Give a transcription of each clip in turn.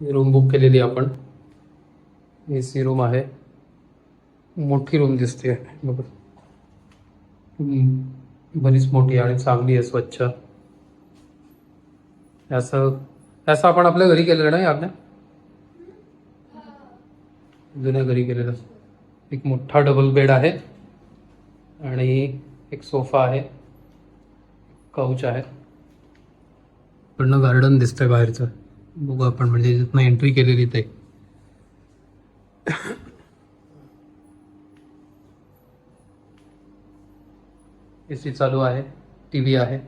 ही room book केलेली आपण. ए C room आहे. मोठी रूम दिसते. बघा. बरीच मोठी आणि चांगली आहे स्वच्छ. असं असं आपण आपल्या घरी केलेलं नाही आपल्या जुन्या घरी केलेलं. एक मोठा डबल बेड आहे. आणि एक सोफा आहे. काउच आहे. पण गार्डन दिसतंय बाहेरचं. बघू आपण म्हणजे तिथनं एंट्री केलेली ते. ए सी चालू आहे टी व्ही आहे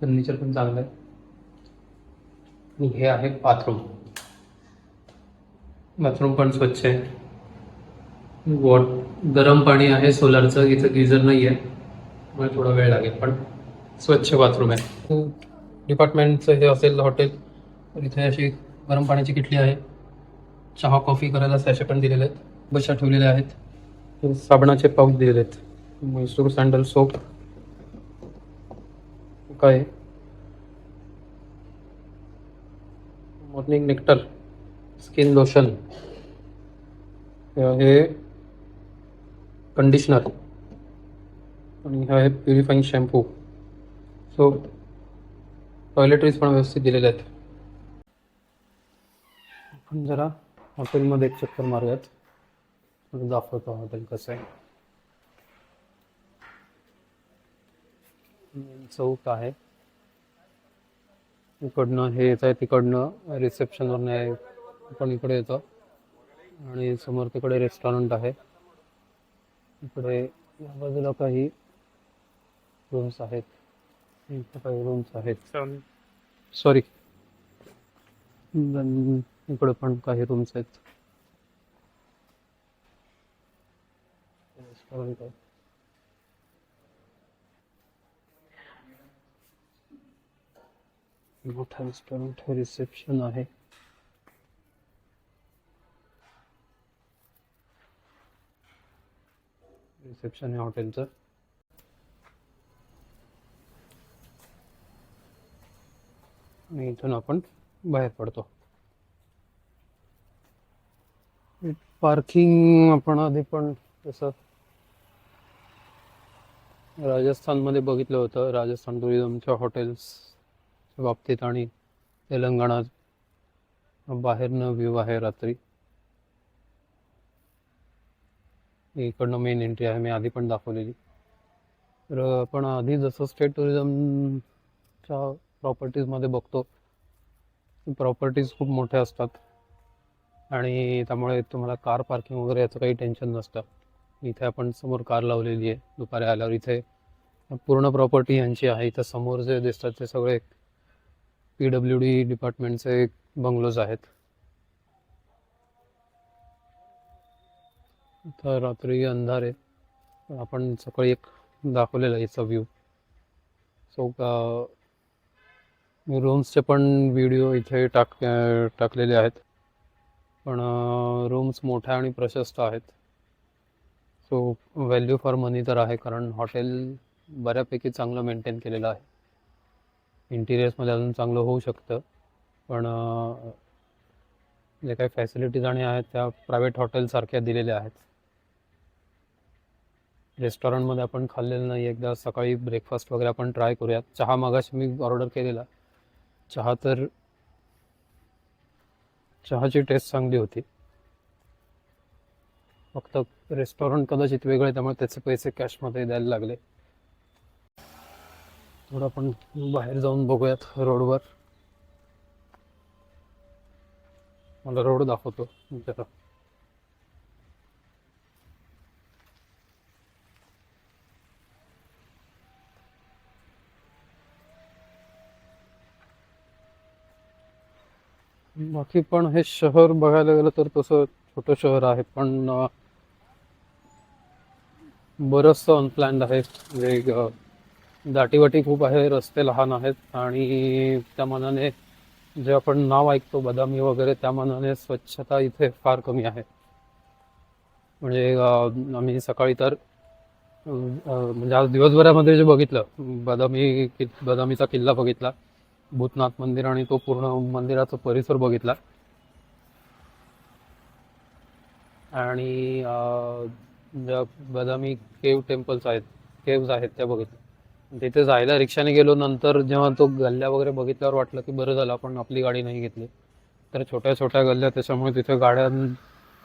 फर्निचर पण चांगलं आहे. आणि हे आहे बाथरूम बाथरूम पण स्वच्छ आहे. वॉट गरम पाणी आहे सोलारचं इथं गिझर नाही आहे. त्यामुळे थोडा वेळ लागेल पण स्वच्छ बाथरूम आहे. डिपार्टमेंटचं हे असेल हॉटेल तर इथे अशी गरम पाण्याची किटली आहे. चहा कॉफी करायला सॅशे पण दिलेले आहेत. बशा ठेवलेल्या आहेत. साबणाचे पाऊच दिलेले आहेत. Mysore sandal soap. काय मॉर्निंग नेक्टर स्किन लोशन. हे आहे कंडिशनर. आणि हे आहे प्युरिफाईंग शॅम्पू. सो टॉयलेटरीज पण व्यवस्थित दिलेले आहेत. आपण जरा हॉटेलमध्ये एक चक्कर मारूयात. दाखवतो हॉटेल कसं आहे. चौक आहे. इकडनं हे येत आहे तिकडनं रिसेप्शनवरनं आहे. आपण इकडे येतो. आणि समोर तिकडे रेस्टॉरंट आहे. इकडे या बाजूला काही रूम्स आहेत. इथे काही रूम्स आहेत. सॉरी इकडे पण काही रूम्स आहेत. रेस्टॉरंट आहे मोठा रेस्टॉरंट रिसेप्शन आहे. रिसेप्शन आहे हॉटेलचं आणि इथून आपण बाहेर पडतो. पार्किंग आपण आधी पण तसं राजस्थानमध्ये बघितलं होतं. राजस्थान टुरिझमच्या हॉटेल्स बाबतीत आणि तेलंगणात बाहेरनं व्ह्यू आहे रात्री. इकडनं मेन एंट्री आहे. मी आधी पण दाखवलेली. तर आपण आधी जसं स्टेट टुरिझमच्या प्रॉपर्टीजमध्ये बघतो प्रॉपर्टीज खूप मोठ्या असतात. आणि त्यामुळे तुम्हाला कार पार्किंग वगैरे याचं काही टेन्शन नसतं. इथे आपण समोर कार लावलेली आहे. दुपारी आल्यावर इथे पूर्ण प्रॉपर्टी यांची आहे. इथं समोर जे दिसतात ते सगळे पी डब्ल्यू डी डिपार्टमेंटचे बंगलोज आहेत. इथं रात्री अंधार. आहे आपण सकाळी एक दाखवलेला आहे याचा व्ह्यू सो मी रूम्सचे पण व्हिडिओ इथे टाक टाकलेले आहेत. पण रूम्स मोठ्या आणि प्रशस्त आहेत. सो व्हॅल्यू फॉर मनी तर आहे कारण हॉटेल बऱ्यापैकी चांगलं मेंटेन केलेलं आहे. इंटिरियर्समध्ये अजून चांगलं होऊ शकतं पण जे काही फॅसिलिटीज आणि आहेत त्या प्रायव्हेट हॉटेलसारख्या दिलेल्या आहेत. रेस्टॉरंटमध्ये आपण खाल्लेलं नाही एकदा सकाळी ब्रेकफास्ट वगैरे आपण ट्राय करूयात. चहा मागाशी मी ऑर्डर केलेला. चहा तर चहाची टेस्ट चांगली होती. फक्त रेस्टॉरंट कदाचित वेगळं आहे त्यामुळे त्याचे पैसे कॅशमध्ये द्यायला लागले. थोडं आपण बाहेर जाऊन बघूयात रोडवर मला रोड दाखवतो. जरा बाकी पण हे शहर बघायला गेलं तर तसं छोटं शहर आहे पण बरंचसं अनप्लॅन्ड आहे. म्हणजे, वेग दाटीवाटी खूप आहे रस्ते लहान आहेत आणि त्या मानाने जे आपण नाव ऐकतो बदामी वगैरे त्या मानाने स्वच्छता इथे फार कमी आहे. म्हणजे आम्ही सकाळी तर म्हणजे आज दिवसभरामध्ये जे बघितलं बदामी कि- बदामीचा किल्ला बघितला भूतनाथ मंदिर आणि तो पूर्ण मंदिराचा परिसर बघितला. आणि ज्या बदामी केव टेम्पल्स आहेत केव्ज आहेत त्या बघितल्या. तिथे जायला रिक्षाने गेलो नंतर जेव्हा तो गल्ल्या वगैरे बघितल्यावर वाटलं की बरं झालं आपण आपली गाडी नाही घेतली. तर छोट्या छोट्या गल्ल्या त्याच्यामुळे तिथे गाड्या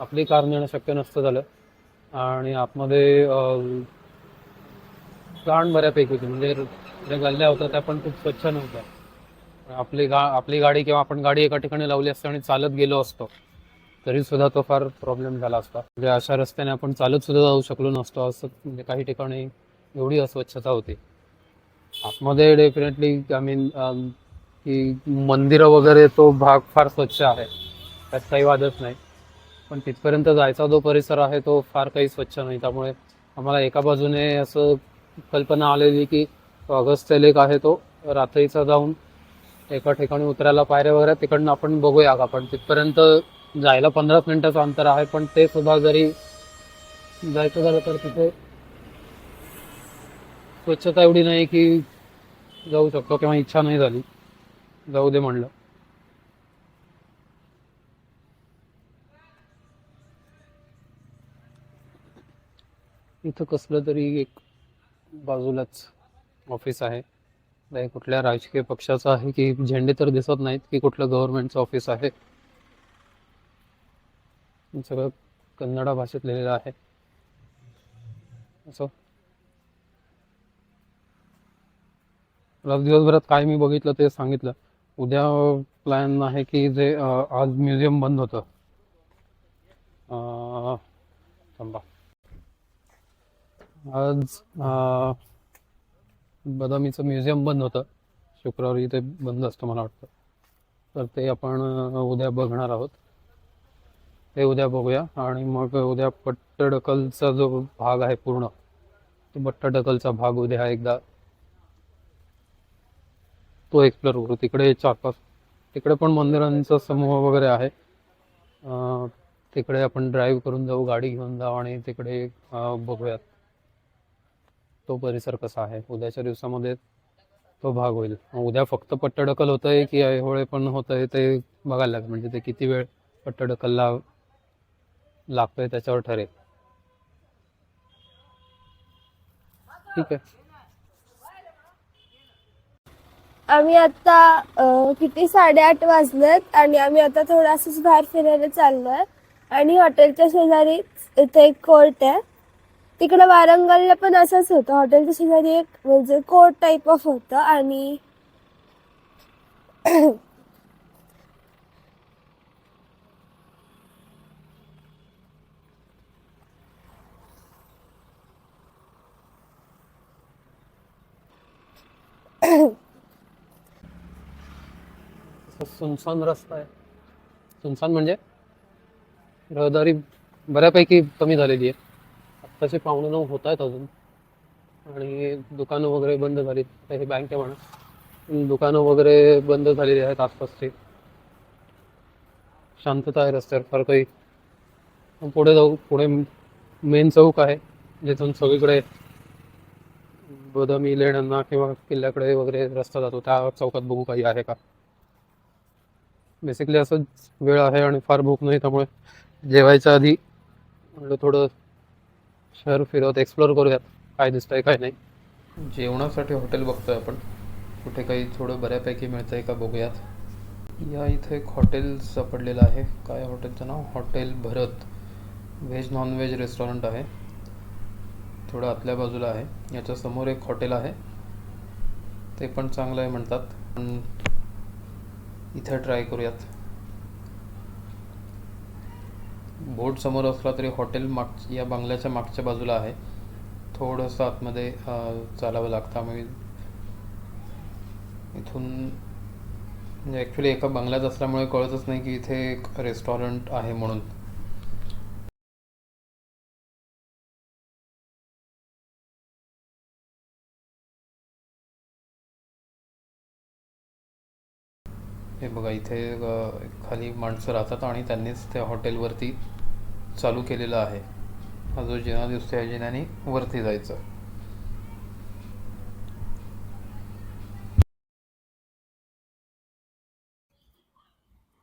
आपली कार नेणं शक्य नसतं झालं. आणि आतमध्ये प्राण बऱ्यापैकी होती. म्हणजे ज्या गल्ल्या होत्या त्या पण खूप स्वच्छ नव्हत्या. आपली गा आपली गाडी किंवा आपण गाडी एका ठिकाणी लावली असते आणि चालत गेलो असतो तरी सुद्धा तो फार प्रॉब्लेम झाला असता. म्हणजे अशा रस्त्याने आपण चालत सुद्धा जाऊ शकलो नसतो असं म्हणजे काही ठिकाणी एवढी अस्वच्छता होती. आतमध्ये डेफिनेटली आय मीन की मंदिरं वगैरे तो भाग फार स्वच्छ आहे. त्यात काही वादच नाही. पण तिथपर्यंत जायचा जो परिसर आहे तो फार काही स्वच्छ नाही. त्यामुळे आम्हाला एका बाजूने असं कल्पना आलेली की ऑगस्ट लेक आहे तो रात्रीचा जाऊन एका ठिकाणी उतरायला पायऱ्या वगैरे तिकडनं आपण बघूया का? पण तिथपर्यंत जायला पंधरा मिनिटाचं अंतर आहे पण ते सुद्धा जरी जायचं झालं तर तिथे स्वच्छता एवढी नाही की जाऊ शकतो किंवा इच्छा नाही झाली. जाऊ दे म्हणलं. इथं कसलं तरी एक बाजूलाच ऑफिस आहे. नाही कुठल्या राजकीय पक्षाचं आहे की झेंडे तर दिसत नाहीत की कुठलं गव्हर्नमेंटचं ऑफिस आहे. सगळं कन्नडा भाषेत लिहिलेलं आहे. असं. मला दिवसभरात काय मी बघितलं ते सांगितलं. उद्या प्लॅन आहे की जे आज म्युझियम बंद होतं. थांबा. आज आ, बदामीचं म्युझियम बंद होतं. शुक्रवारी ते बंद असतं मला वाटतं. तर ते आपण उद्या बघणार आहोत. ते उद्या बघूया. आणि मग उद्या पट्टडकलचा जो भाग आहे पूर्ण तो पट्टडकलचा भाग उद्या एकदा तो एक्सप्लोर करू. तिकडे चार पाच तिकडे पण मंदिरांचा समूह वगैरे आहे. तिकडे आपण ड्राईव्ह करून जाऊ गाडी घेऊन जाऊ आणि तिकडे बघूयात. तो परिसर कसा आहे? उद्याच्या दिवसामध्ये तो भाग होईल. उद्या फक्त पट्टडकल होत आहे की ऐहोळे पण होत आहे ते बघायला लागेल. म्हणजे ते किती वेळ पट्टडकलला लागतोय त्याच्यावर ठरेल. ठीक आहे. आम्ही आता किती साडेआठ वाजलेत आणि आम्ही आता थोडासाच बाहेर फिरायला चाललोय. आणि हॉटेलच्या शेजारी इथे एक कोर्ट आहे. तिकडे वारंगलला पण असंच होतं. हॉटेलच्या शेजारी एक म्हणजे कोर्ट टाईप ऑफ होतं आणि सुनसान रस्ता आहे. सुनसान म्हणजे रहदारी बऱ्यापैकी कमी झालेली आहे. तसे पाहुणे नऊ होत आहेत अजून. आणि दुकानं वगैरे बंद झाली हे बँक आहे म्हणा. दुकानं वगैरे बंद झालेली आहेत आसपासची. शांतता आहे रस्त्यावर फार काही. पुढे जाऊ पुढे मेन चौक आहे जिथून सगळीकडे बदामी लेण्यांना किंवा किल्ल्याकडे वगैरे रस्ता जातो. त्या चौकात बघू काही आहे का? बेसिकली असंच वेळ आहे आणि फार भूक नाही त्यामुळे. जेवायच्या आधी म्हणलं थोडं शहर फिरवत एक्सप्लोर करूयात. काय दिसतंय काय नाही. जेवणासाठी हॉटेल बघतोय आपण. कुठे काही थोडं बऱ्यापैकी मिळतंय का बघूयात. या इथे एक हॉटेल सापडलेलं आहे. काय हॉटेलचं नाव? Hotel Bharat veg non veg restaurant आहे. थोडं आतल्या बाजूला आहे. याच्या समोर एक हॉटेल आहे. ते पण चांगलं आहे म्हणतात. पण इथे ट्राय करूयात. बोर्ड समोर असला तरी हॉटेल माग या बंगल्याच्या मागच्या बाजूला आहे. थोडंसं आतमध्ये चालावं लागतं. आम्ही इथून म्हणजे ॲक्च्युली एका बंगल्यात असल्यामुळे कळतच नाही की इथे एक रेस्टॉरंट आहे म्हणून. हे बघा इथे खाली माणसं राहतात आणि त्यांनीच त्या हॉटेलवरती चालू केलेलं आहे. हा जो जिना दिसतोय या जिन्याने वरती जायचं.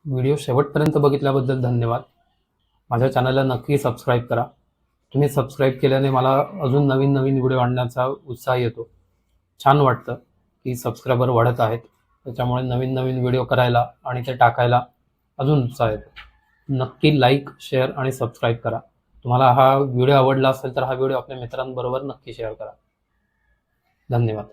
व्हिडिओ शेवटपर्यंत बघितल्याबद्दल धन्यवाद. माझ्या चॅनलला नक्की सबस्क्राईब करा. तुम्ही सबस्क्राईब केल्याने मला अजून नवीन नवीन व्हिडिओ आणण्याचा उत्साह येतो. छान वाटतं की सबस्क्रायबर वाढत आहेत. त्याच्यामुळे नवीन नवीन व्हिडिओ करायला आणि ते टाकायला अजून उत्साह येतो. नक्की लाईक शेअर आणि सबस्क्राईब करा. तुम्हाला हा व्हिडिओ आवडला असेल तर हा व्हिडिओ आपल्या मित्रांबरोबर नक्की शेअर करा. धन्यवाद.